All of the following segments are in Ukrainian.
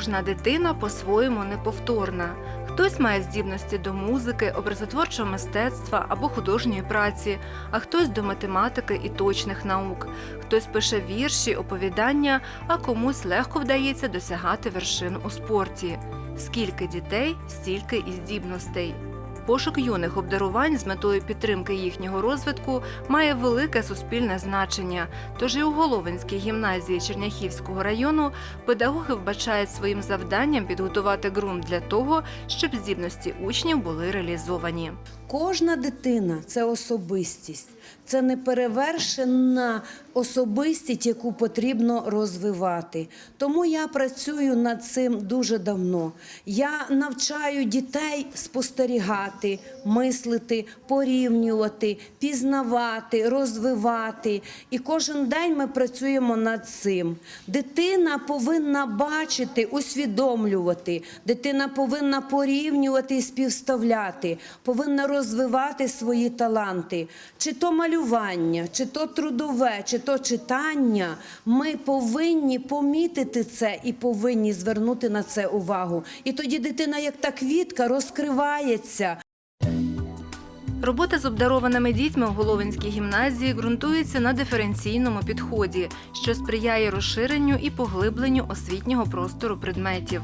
Кожна дитина по-своєму неповторна. Хтось має здібності до музики, образотворчого мистецтва або художньої праці, а хтось до математики і точних наук. Хтось пише вірші, оповідання, а комусь легко вдається досягати вершин у спорті. Скільки дітей, стільки і здібностей. Пошук юних обдарувань з метою підтримки їхнього розвитку має велике суспільне значення. Тож і у Головинській гімназії Черняхівського району педагоги вбачають своїм завданням підготувати ґрунт для того, щоб здібності учнів були реалізовані. Кожна дитина це особистість, це неперевершена особистість, яку потрібно розвивати. Тому я працюю над цим дуже давно. Я навчаю дітей спостерігати, мислити, порівнювати, пізнавати, розвивати. І кожен день ми працюємо над цим. Дитина повинна бачити, усвідомлювати. Дитина повинна порівнювати і співставляти, повинна розвивати свої таланти, чи то малювання, чи то трудове, чи то читання. Ми повинні помітити це і повинні звернути на це увагу. І тоді дитина, як та квітка, розкривається. Робота з обдарованими дітьми у Головинській гімназії ґрунтується на диференційному підході, що сприяє розширенню і поглибленню освітнього простору предметів.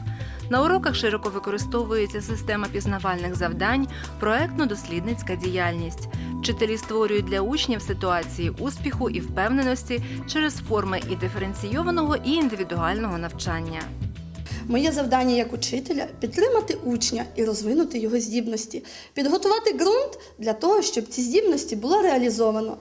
На уроках широко використовується система пізнавальних завдань, проектно-дослідницька діяльність. Вчителі створюють для учнів ситуації успіху і впевненості через форми і диференційованого, і індивідуального навчання. Моє завдання як учителя підтримати учня і розвинути його здібності, підготувати ґрунт для того, щоб ці здібності було реалізовано.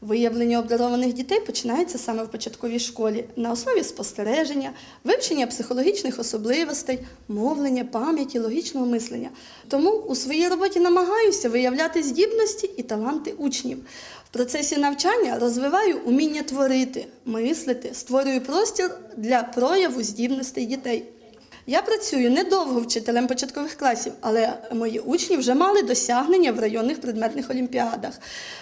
Виявлення обдарованих дітей починається саме в початковій школі на основі спостереження, вивчення психологічних особливостей, мовлення, пам'яті, логічного мислення. Тому у своїй роботі намагаюся виявляти здібності і таланти учнів. В процесі навчання розвиваю уміння творити, мислити, створюю простір для прояву здібностей дітей. Я працюю недовго вчителем початкових класів, але мої учні вже мали досягнення в районних предметних олімпіадах.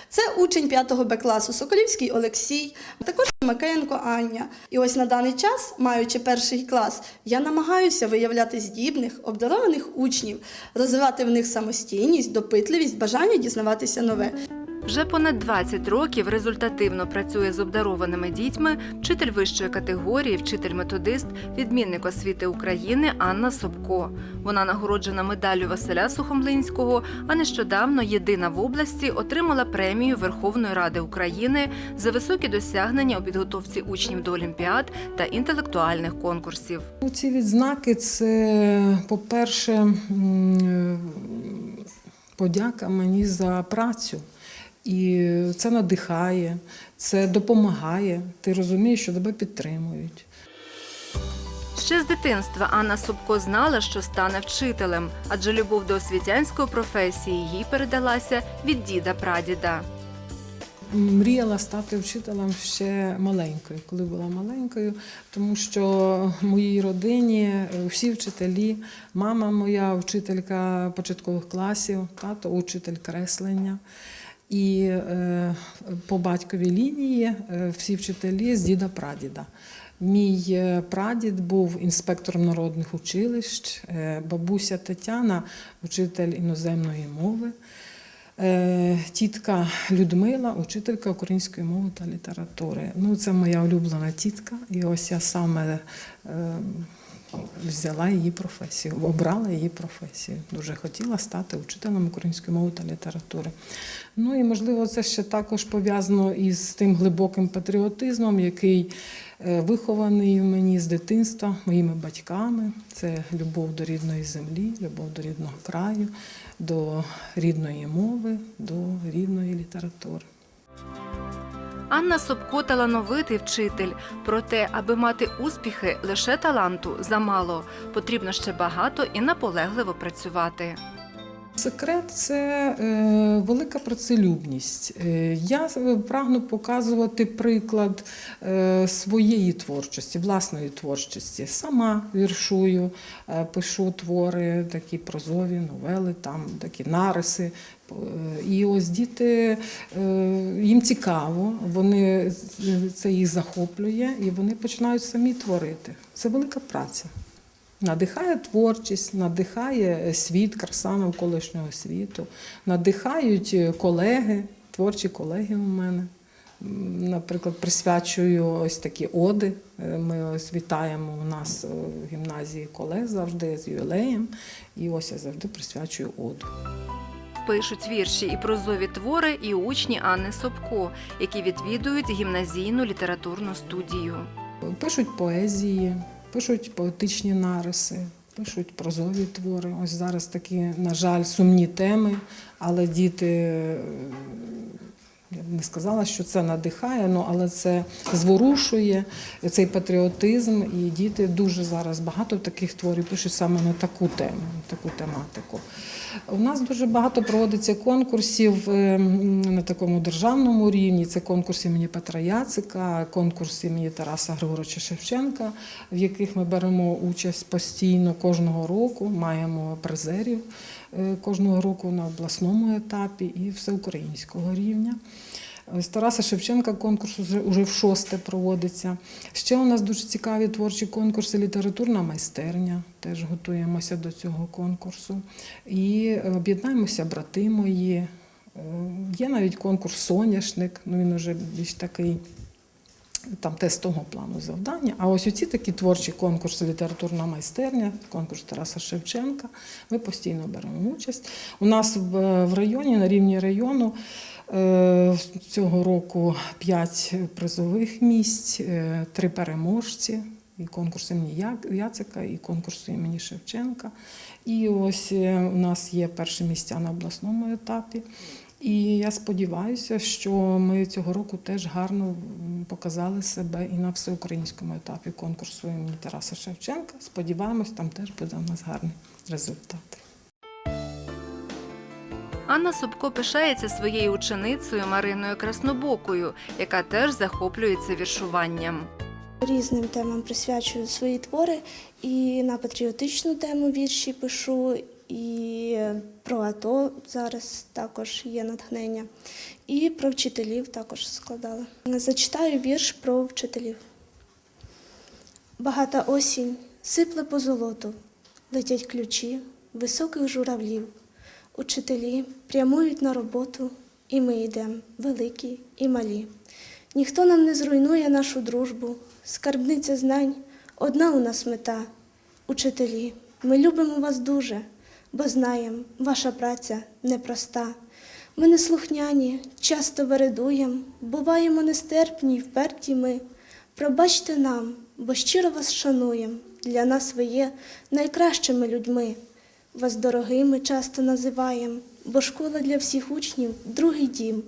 Це учень 5 Б класу Соколівський Олексій, також Макеєнко Аня. І ось на даний час, маючи перший клас, я намагаюся виявляти здібних, обдарованих учнів, розвивати в них самостійність, допитливість, бажання дізнаватися нове. Вже понад 20 років результативно працює з обдарованими дітьми вчитель вищої категорії, вчитель-методист, відмінник освіти України Анна Собко. Вона нагороджена медаллю Василя Сухомлинського, а нещодавно єдина в області отримала премію Верховної Ради України за високі досягнення у підготовці учнів до олімпіад та інтелектуальних конкурсів. Ну, Ці відзнаки це, по-перше, подяка мені за працю. І це надихає, це допомагає. Ти розумієш, що тебе підтримують. Ще з дитинства Анна Собко знала, що стане вчителем, адже любов до освітянської професії їй передалася від діда-прадіда. Мріяла стати вчителем ще маленькою, коли була маленькою, тому що в моїй родині всі вчителі, мама моя вчителька початкових класів, тато учитель креслення. І е, по батьковій лінії е, всі вчителі з діда-прадіда. Мій е, прадід був інспектором народних училищ, бабуся Тетяна, вчитель іноземної мови. Тітка Людмила, учителька української мови та літератури. Ну, це моя улюблена тітка, і ось я саме взяла її професію, обрала її професію. Дуже хотіла стати учителем української мови та літератури. Ну і можливо, це ще також пов'язано із тим глибоким патріотизмом, який е, вихований в мені з дитинства моїми батьками. Це любов до рідної землі, любов до рідного краю, до рідної мови, до рідної літератури. Анна Собко талановитий вчитель. Проте, аби мати успіхи, лише таланту замало. Потрібно ще багато і наполегливо працювати. Секрет це е, велика працелюбність. Е, я прагну показувати приклад е, своєї творчості, власної творчості. Сама віршую, пишу твори, такі прозові новели, там такі нариси. І ось діти їм цікаво, вони це їх захоплює, і вони починають самі творити. Це велика праця. Надихає творчість, надихає світ, краса навколишнього світу, надихають е, колеги, творчі колеги у мене. Наприклад, присвячую ось такі оди. Е, Ми ось вітаємо у нас е, в гімназії колег завжди з ювілеєм. І ось я завжди присвячую оду. Пишуть вірші і прозові твори і учні Анни Собко, які відвідують гімназійну літературну студію. Пишуть поезії, пишуть поетичні нариси, пишуть прозові твори. Ось зараз такі, на жаль, сумні теми, але діти. Я б не сказала, що це надихає, ну, але це зворушує цей патріотизм, і діти дуже зараз багато таких творів пишуть саме на таку тему, таку тематику. У нас дуже багато проводиться конкурсів е, на такому державному рівні. Це конкурс імені Петра Яцика, конкурс імені Тараса Григоровича Шевченка, в яких ми беремо участь постійно кожного року, маємо призерів кожного року на обласному етапі і всеукраїнського рівня. З Тараса Шевченка конкурс вже, в шосте проводиться. Ще у нас дуже цікаві творчі конкурси, літературна майстерня. Теж готуємося до цього конкурсу. І е, об'єднаємося, брати мої. Е, Є навіть конкурс Соняшник, ну він уже більш такий там тестового плану завдання. А ось оці такі творчі конкурси літературна майстерня, конкурс Тараса Шевченка. Ми постійно беремо участь. У нас в, районі, на рівні району. е, Цього року п'ять призових місць, е, три переможці, і конкурс імені Яцика, і конкурс імені Шевченка. І ось е, у нас є перші місця на обласному етапі. І я сподіваюся, що ми цього року теж гарно показали себе і на всеукраїнському етапі конкурсу імені Тараса Шевченка. Сподіваємось, там теж буде у нас гарний результат. Анна Собко пишається своєю ученицею Мариною Краснобокою, яка теж захоплюється віршуванням. Різним темам присвячую свої твори і на патріотичну тему вірші пишу, і про АТО зараз також є натхнення, і про вчителів також складала. Зачитаю вірш про вчителів. Багата осінь сипле по золоту, летять ключі високих журавлів. Учителі прямують на роботу, і ми йдемо, великі і малі. Ніхто нам не зруйнує нашу дружбу, скарбниця знань, одна у нас мета. Учителі, ми любимо вас дуже, бо знаємо, ваша праця непроста. Ми неслухняні, часто вередуєм, буваємо нестерпні й вперті ми. Пробачте нам, бо щиро вас шануєм, для нас ви є найкращими людьми. Вас дорогими часто називаєм, бо школа для всіх учнів другий дім.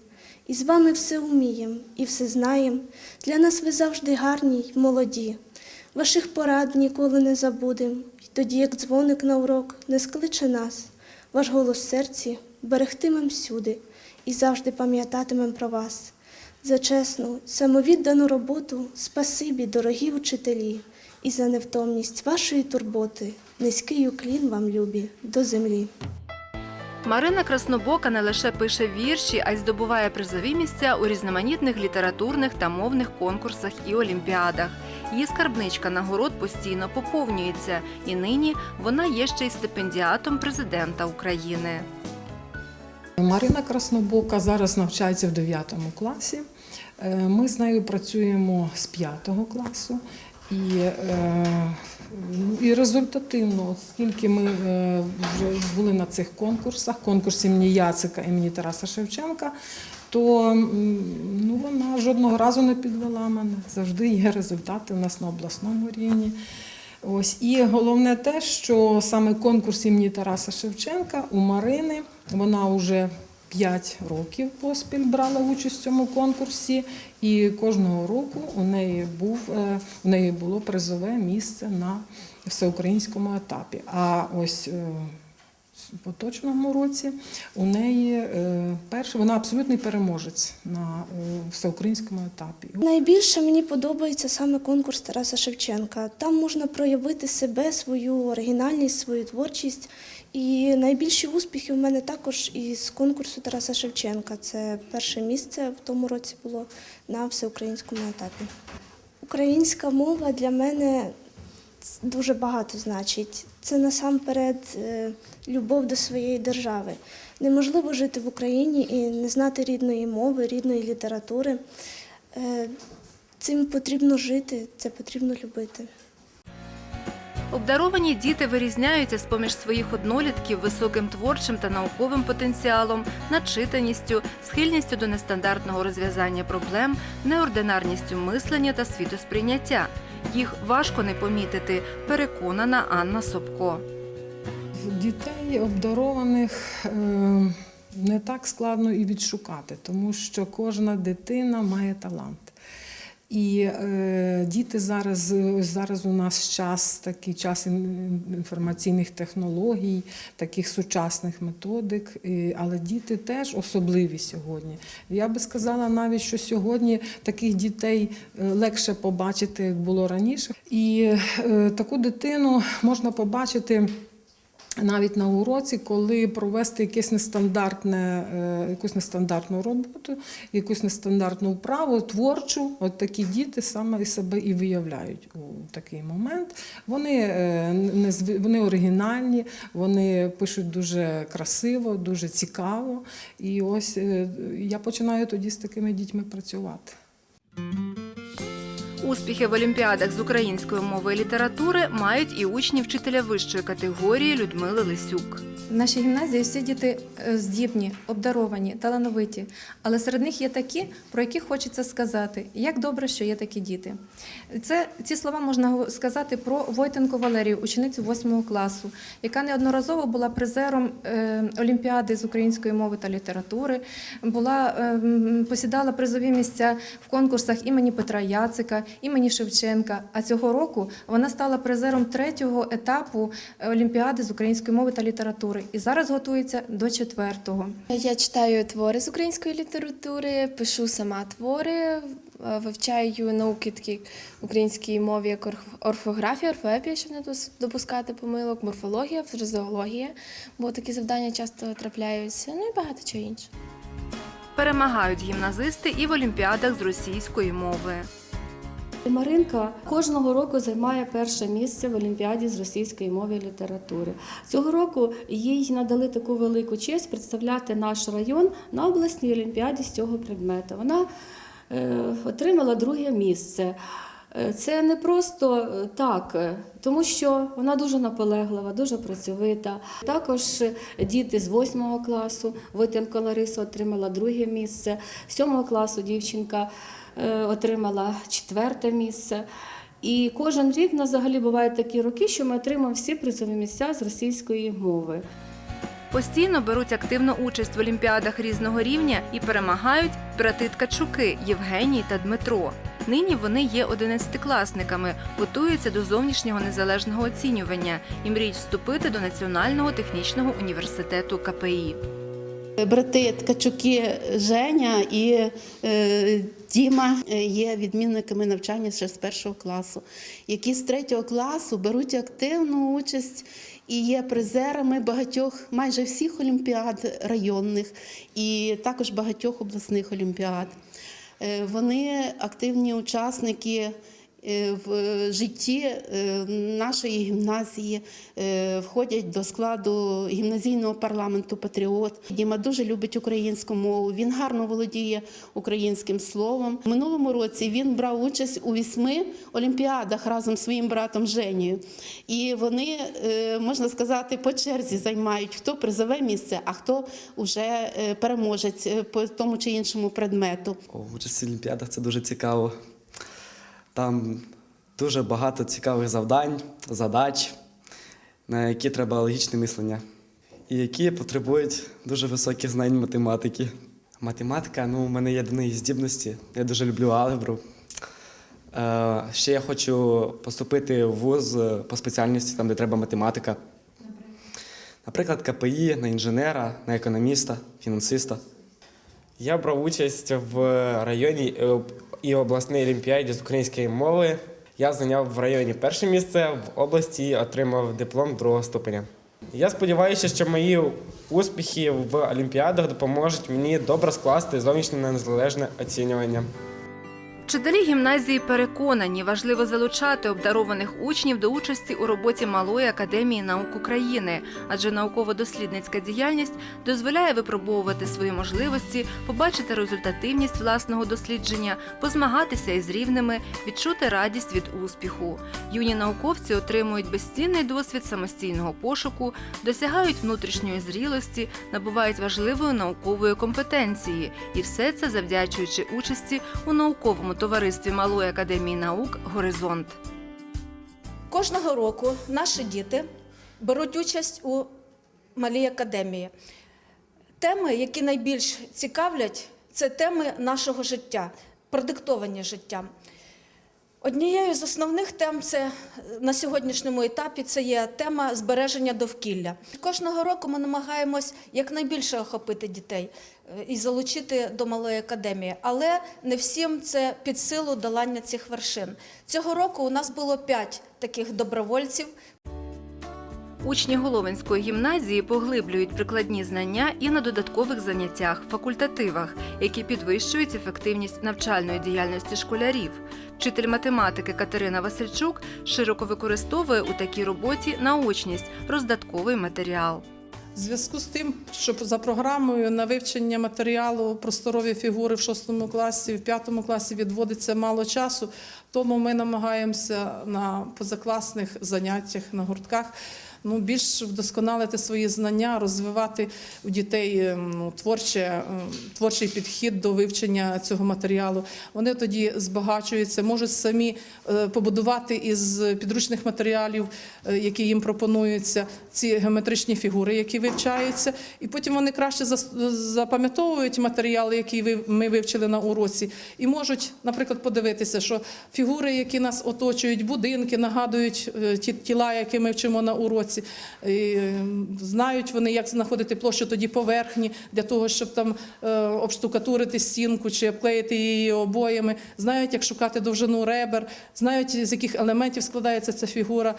І з вами все умієм і все знаєм. Для нас ви завжди гарні й молоді. Ваших порад ніколи не забудем. Тоді, як дзвоник на урок, не скличе нас. Ваш голос серці берегтимем всюди і завжди пам'ятатимем про вас. За чесну, самовіддану роботу спасибі, дорогі учителі, і за невтомність вашої турботи. Низький уклін вам, любі, до землі. Марина Краснобока не лише пише вірші, а й здобуває призові місця у різноманітних літературних та мовних конкурсах і олімпіадах. Її скарбничка нагород постійно поповнюється, і нині вона є ще й стипендіатом президента України. Марина Краснобока зараз навчається в 9 класі. Е, Ми з нею працюємо з 5 класу. І, е, і результативно, оскільки ми е, вже були на цих конкурсах, конкурс імені Яцика імені Тараса Шевченка, то ну, вона жодного разу не підвела мене. Завжди є результати у нас на обласному рівні. Ось і головне те, що саме конкурс імені Тараса Шевченка у Марини вона вже 5 років поспіль брала участь в цьому конкурсі, і кожного року у неї був е, у неї було призове місце на всеукраїнському етапі. А ось е, поточному році у неї е, перший, вона абсолютний переможець на всеукраїнському етапі. Найбільше мені подобається саме конкурс Тараса Шевченка. Там можна проявити себе, свою оригінальність, свою творчість. І найбільші успіхи в мене також із конкурсу Тараса Шевченка. Це перше місце в тому році було на всеукраїнському етапі. Українська мова для мене дуже багато значить. Це насамперед е, любов до своєї держави. Неможливо жити в Україні і не знати рідної мови, рідної літератури. Е, Цим потрібно жити, це потрібно любити. Обдаровані діти вирізняються з-поміж своїх однолітків високим творчим та науковим потенціалом, начитаністю, схильністю до нестандартного розв'язання проблем, неординарністю мислення та світосприйняття. Їх важко не помітити, переконана Анна Собко. Дітей обдарованих е, не так складно і відшукати, тому що кожна дитина має талант. І е, діти зараз, зараз у нас час, такий час інформаційних технологій, таких сучасних методик, і, але діти теж особливі сьогодні. Я би сказала навіть, що сьогодні таких дітей е, легше побачити, як було раніше. І е, таку дитину можна побачити. Навіть на уроці, коли провести якесь нестандартне, е, якусь нестандартну роботу, якусь нестандартну вправу, творчу, от такі діти саме і себе і виявляють у такий момент. Вони, е, вони оригінальні, вони пишуть дуже красиво, дуже цікаво. І ось е, я починаю тоді з такими дітьми працювати. Успіхи в олімпіадах з української мови і літератури мають і учні вчителя вищої категорії Людмили Лисюк. В нашій гімназії всі діти е, здібні, обдаровані, талановиті. Але серед них є такі, про яких хочеться сказати, як добре, що є такі діти. Це ці слова можна сказати про Войтенко Валерію, ученицю 8 класу, яка неодноразово була призером е, Олімпіади з української мови та літератури, була е, посідала призові місця в конкурсах імені Петра Яцика, імені Шевченка. А цього року вона стала призером третього етапу е, Олімпіади з української мови та літератури і зараз готується до четвертого. Я читаю твори з української літератури, пишу сама твори, е, вивчаю науки такі в українській мові, як орф- орфографія, орфоепія, щоб не допускати помилок, морфологія, фразеологія, бо такі завдання часто трапляються, ну і багато чого іншого. Перемагають гімназисти і в олімпіадах з російської мови. Маринка кожного року займає перше місце в Олімпіаді з російської мови і літератури. Цього року їй надали таку велику честь представляти наш район на обласній олімпіаді з цього предмету. Вона е, отримала друге місце. Е, Це не просто е, так, тому що вона дуже наполеглива, дуже працьовита. Також діти з 8 класу, Войтенко Лариса отримала друге місце, з 7 класу дівчинка отримала четверте місце. І кожен рік в нас взагалі бувають такі роки, що ми отримаємо всі призові місця з російської мови. Постійно беруть активну участь в олімпіадах різного рівня і перемагають брати Ткачуки Євгеній та Дмитро. Нині вони є одинадцятикласниками, готуються до зовнішнього незалежного оцінювання і мріють вступити до Національного технічного університету КПІ. Брати Ткачуки Женя і Діма е, є відмінниками навчання ще з першого класу, які з третього класу беруть активну участь і є призерами багатьох, майже всіх олімпіад районних і також багатьох обласних олімпіад. Е, Вони активні учасники в житті е, нашої гімназії, е, входять до складу гімназійного парламенту Патріот. Діма дуже любить українську мову. Він гарно володіє українським словом. Минулому році він брав участь у вісьми олімпіадах разом з своїм братом Женєю. І вони, е, можна сказати, по черзі займають хто призове місце, а хто вже е, переможець е, по тому чи іншому предмету. Участь в Олімпіадах це дуже цікаво. Там дуже багато цікавих завдань, задач, на які треба логічне мислення, і які потребують дуже високих знань математики. Математика, ну, у мене є до здібності. Я дуже люблю алгебру. Е, ще я хочу поступити в вуз по спеціальності, там, де треба математика. Наприклад, КПІ на інженера, на економіста, фінансиста. Я брав участь в районній е, і обласній олімпіаді з української мови. Я зайняв в районі перше місце, в області отримав диплом другого ступеня. Я сподіваюся, що мої успіхи в олімпіадах допоможуть мені добре скласти зовнішнє незалежне оцінювання. Вчителі гімназії переконані, важливо залучати обдарованих учнів до участі у роботі Малої академії наук України, адже науково-дослідницька діяльність дозволяє випробовувати свої можливості, побачити результативність власного дослідження, позмагатися із рівними, відчути радість від успіху. Юні науковці отримують безцінний досвід самостійного пошуку, досягають внутрішньої зрілості, набувають важливої наукової компетенції, і все це завдячуючи участі у науковому товаристві Малої академії наук Горизонт. Кожного року наші діти беруть участь у малій академії. Теми, які найбільш цікавлять, це теми нашого життя, продиктовані життям. Однією з основних тем це на сьогоднішньому етапі це є тема збереження довкілля. Кожного року ми намагаємось якнайбільше охопити дітей е, і залучити до малої академії, але не всім це під силу долання цих вершин. Цього року у нас було п'ять таких добровольців. Учні Головинської гімназії поглиблюють прикладні знання і на додаткових заняттях, факультативах, які підвищують ефективність навчальної діяльності школярів. Вчитель математики Катерина Васильчук широко використовує у такій роботі наочність, роздатковий матеріал. Зв'язку з тим, що за програмою на вивчення матеріалу просторові фігури в 6 класі, в 5 класі відводиться мало часу, тому ми намагаємося на позакласних заняттях на гуртках ну, більш вдосконалити свої знання, розвивати у дітей е, ну, творче, е, творчий підхід до вивчення цього матеріалу. Вони тоді збагачуються, можуть самі е, побудувати із підручних матеріалів, які їм пропонуються, ці геометричні фігури, які вивчаються, і потім вони краще запам'ятовують матеріали, які ми вивчили на уроці, і можуть, наприклад, подивитися, що фігури, які нас оточують, будинки, нагадують ті тіла, які ми вчимо на уроці. І, е, знають вони, як знаходити площу тоді поверхні для того, щоб там е, обштукатурити стінку чи обклеїти її обоями. Знають, як шукати довжину ребер, знають, з яких елементів складається ця фігура.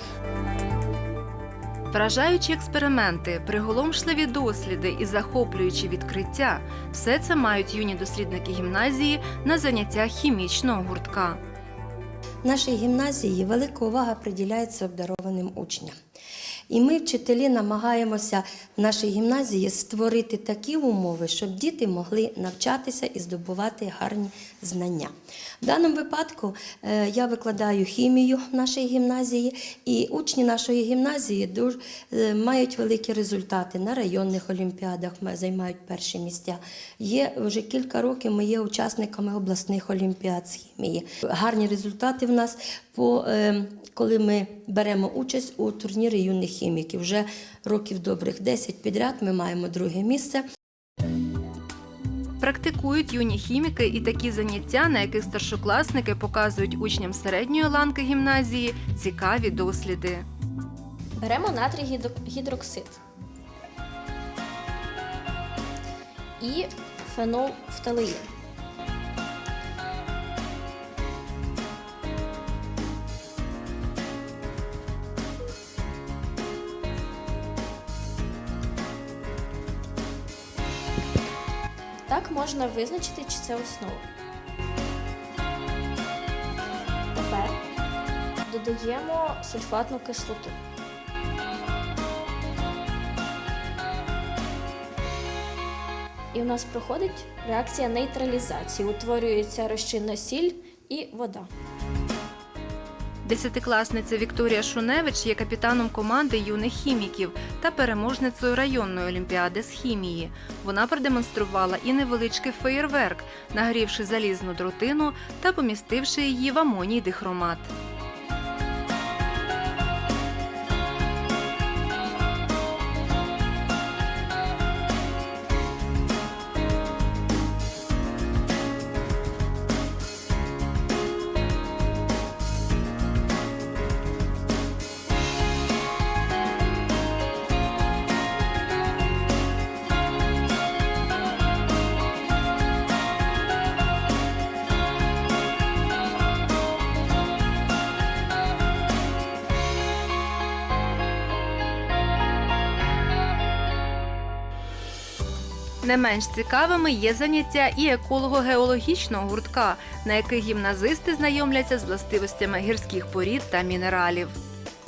Вражаючі експерименти, приголомшливі досліди і захоплюючі відкриття все це мають юні дослідники гімназії на заняттях хімічного гуртка. В нашій гімназії велика увага приділяється обдарованим учням. І ми, вчителі, намагаємося в нашій гімназії створити такі умови, щоб діти могли навчатися і здобувати гарні знання. В даному випадку е, я викладаю хімію в нашій гімназії, і учні нашої гімназії дуже, мають великі результати на районних олімпіадах, ма- займають перші місця. Є вже кілька років ми є учасниками обласних олімпіад з хімії. Гарні результати в нас по е, коли ми беремо участь у турнірі юних хіміків. Вже років добрих 10 підряд ми маємо друге місце. Практикують юні хіміки і такі заняття, на яких старшокласники показують учням середньої ланки гімназії цікаві досліди. Беремо натрій гідроксид і фенолфталеїн. Можна визначити, чи це основа. Тепер додаємо сульфатну кислоту. І в нас проходить реакція нейтралізації. Утворюється розчинна сіль і вода. Десятикласниця Вікторія Шуневич є капітаном команди юних хіміків та переможницею районної олімпіади з хімії. Вона продемонструвала і невеличкий феєрверк, нагрівши залізну дротину та помістивши її в амоній дихромат. Не менш цікавими є заняття і еколого-геологічного гуртка, на яких гімназисти знайомляться з властивостями гірських порід та мінералів.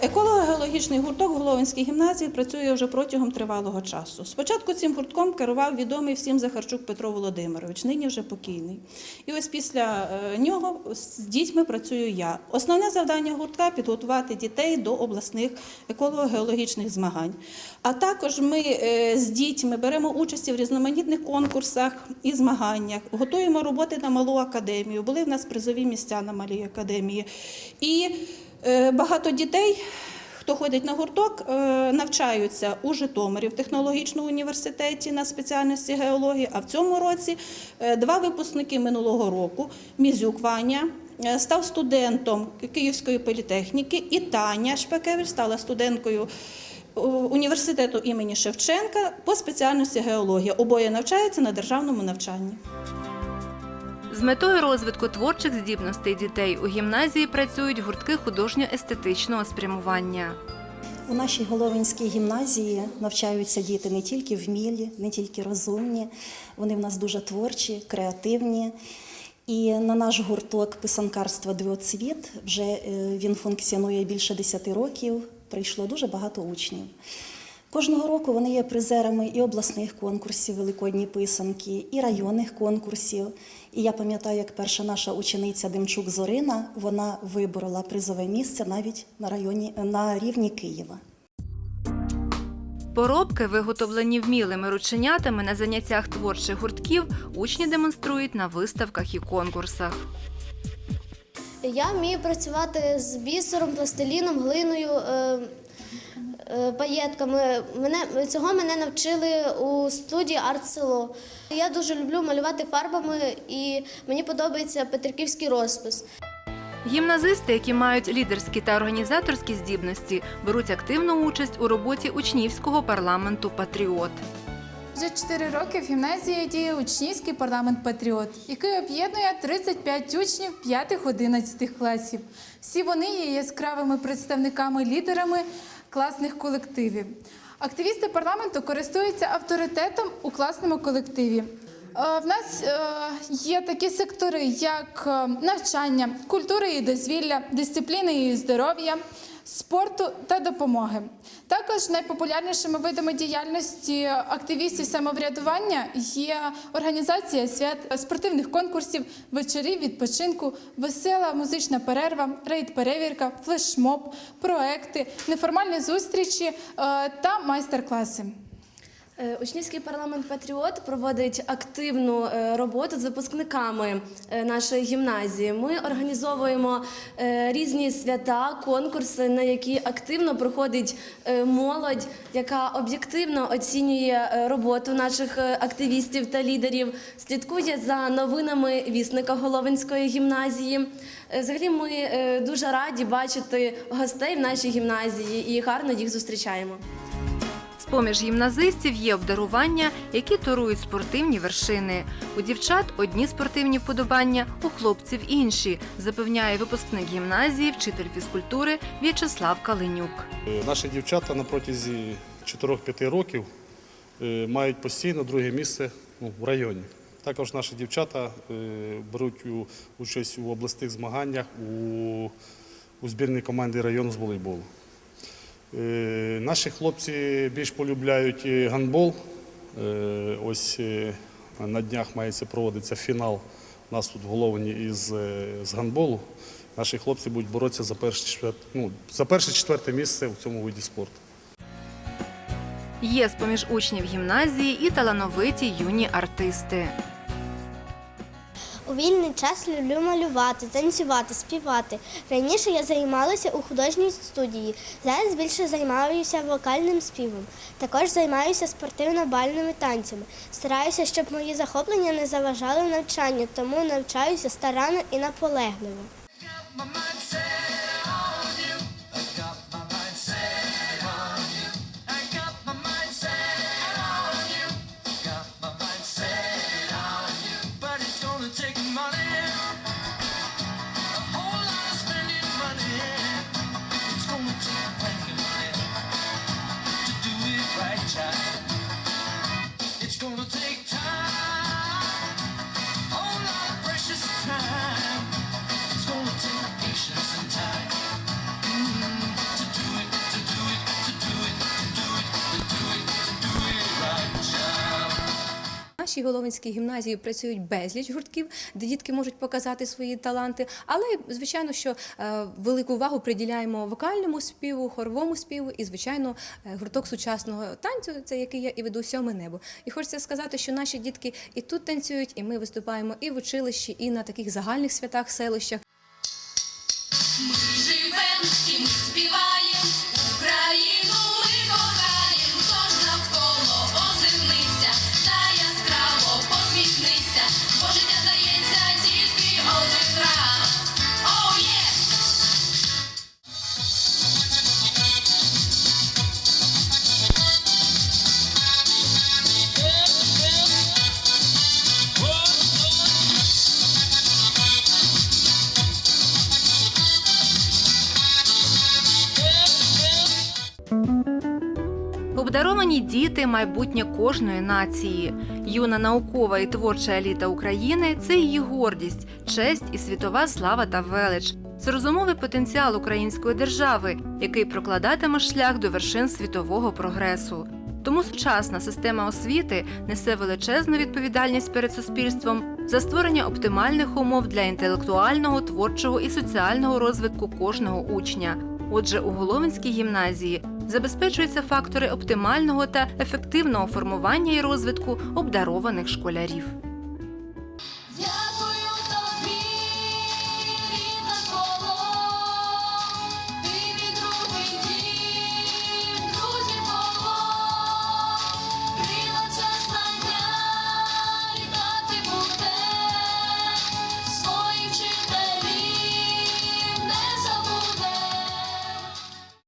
Еколого-геологічний гурток Головинській гімназії працює вже протягом тривалого часу. Спочатку цим гуртком керував відомий всім Захарчук Петро Володимирович, нині вже покійний. І ось після е, нього з дітьми працюю я. Основне завдання гуртка підготувати дітей до обласних еколого-геологічних змагань. А також ми е, з дітьми беремо участь в різноманітних конкурсах і змаганнях, готуємо роботи на малу академію. Були в нас призові місця на малій академії. І Багато дітей, хто ходить на гурток, е, навчаються у Житомирі в технологічному університеті на спеціальності геології. А в цьому році е, два випускники минулого року Мізюк Ваня. е, Став студентом Київської політехніки, і Таня Шпекевич стала студенткою е, університету імені Шевченка по спеціальності геологія. Обоє навчаються на державному навчанні. З метою розвитку творчих здібностей дітей у гімназії працюють гуртки художньо-естетичного спрямування. У нашій Головинській гімназії навчаються діти не тільки вмілі, не тільки розумні, вони в нас дуже творчі, креативні. І на наш гурток писанкарства Двоцвіт вже е, він функціонує більше 10 років. Прийшло дуже багато учнів. Кожного року вони є призерами і обласних конкурсів Великодні писанки, і районних конкурсів. І я пам'ятаю, як перша наша учениця Демчук Зорина вона виборола призове місце навіть на районі на рівні Києва. Поробки, виготовлені вмілими рученятами на заняттях творчих гуртків, учні демонструють на виставках і конкурсах. Я вмію працювати з бісером, пластиліном, глиною, е, паєтками. Мене, цього мене навчили у студії «Арт-село». Я дуже люблю малювати фарбами і мені подобається петриківський розпис. Гімназисти, які мають лідерські та організаторські здібності, беруть активну участь у роботі учнівського парламенту Патріот. Вже 4 роки в гімназії діє учнівський парламент Патріот, який об'єднує 35 учнів 5-11 класів. Всі вони є яскравими представниками лідерами класних колективів. Активісти парламенту користуються авторитетом у класному колективі. Е, В нас е, є такі сектори, як е, навчання, культура і дозвілля, дисципліни і здоров'я, спорту та допомоги. Також найпопулярнішими видами діяльності активістів самоврядування є організація свят, спортивних конкурсів, вечорів відпочинку, весела музична перерва, рейд-перевірка, флешмоб, проекти, неформальні зустрічі е, та майстер-класи. Е, Учнівський парламент Патріот проводить активну е, роботу з випускниками е, нашої гімназії. Ми організовуємо різні свята, конкурси, на які активно проходить молодь, яка об'єктивно оцінює роботу наших активістів та лідерів, слідкує за новинами вісника Головинської гімназії. Взагалі, ми дуже раді бачити гостей в нашій гімназії і гарно їх зустрічаємо. З-поміж гімназистів є обдарування, які торують спортивні вершини. У дівчат одні спортивні вподобання, у хлопців інші, запевняє випускник гімназії, вчитель фізкультури В'ячеслав Каленюк. Е, Наші дівчата на протязі 4-5 років е, мають постійно друге місце ну, в районі. Також наші дівчата е, беруть участь у обласних змаганнях у збірній команді району з волейболу. Е, Наші хлопці більш полюбляють е, гандбол. Е, Ось на днях мається проводиться фінал у нас тут в Головині із з гандболу. Наші хлопці будуть боротися за перше, ну, за перше четверте місце в цьому виді спорту. Є з-поміж учнів гімназії і талановиті юні артисти. У вільний час люблю малювати, танцювати, співати. Раніше я займалася у художній студії. Зараз більше займаюся вокальним співом. Також займаюся спортивно-бальними танцями. Стараюся, щоб мої захоплення не заважали навчанню, тому навчаюся старанно і наполегливо. Нашій Головинській гімназії працюють безліч гуртків, де дітки можуть показати свої таланти. Але звичайно, що е, велику увагу приділяємо вокальному співу, хоровому співу і, звичайно, е, гурток сучасного танцю, це який я і веду сьоме небо. І хочеться сказати, що наші дітки і тут танцюють, і ми виступаємо і в училищі, і на таких загальних святах, селищах. Ми живем і ми співаєм, Обдаровані діти майбутнє кожної нації. Юна наукова і творча еліта України це її гордість, честь і світова слава та велич. Це розумовий потенціал української держави, який прокладатиме шлях до вершин світового прогресу. Тому сучасна система освіти несе величезну відповідальність перед суспільством за створення оптимальних умов для інтелектуального, творчого і соціального розвитку кожного учня. Отже, у Головинській гімназії забезпечуються фактори оптимального та ефективного формування і розвитку обдарованих школярів.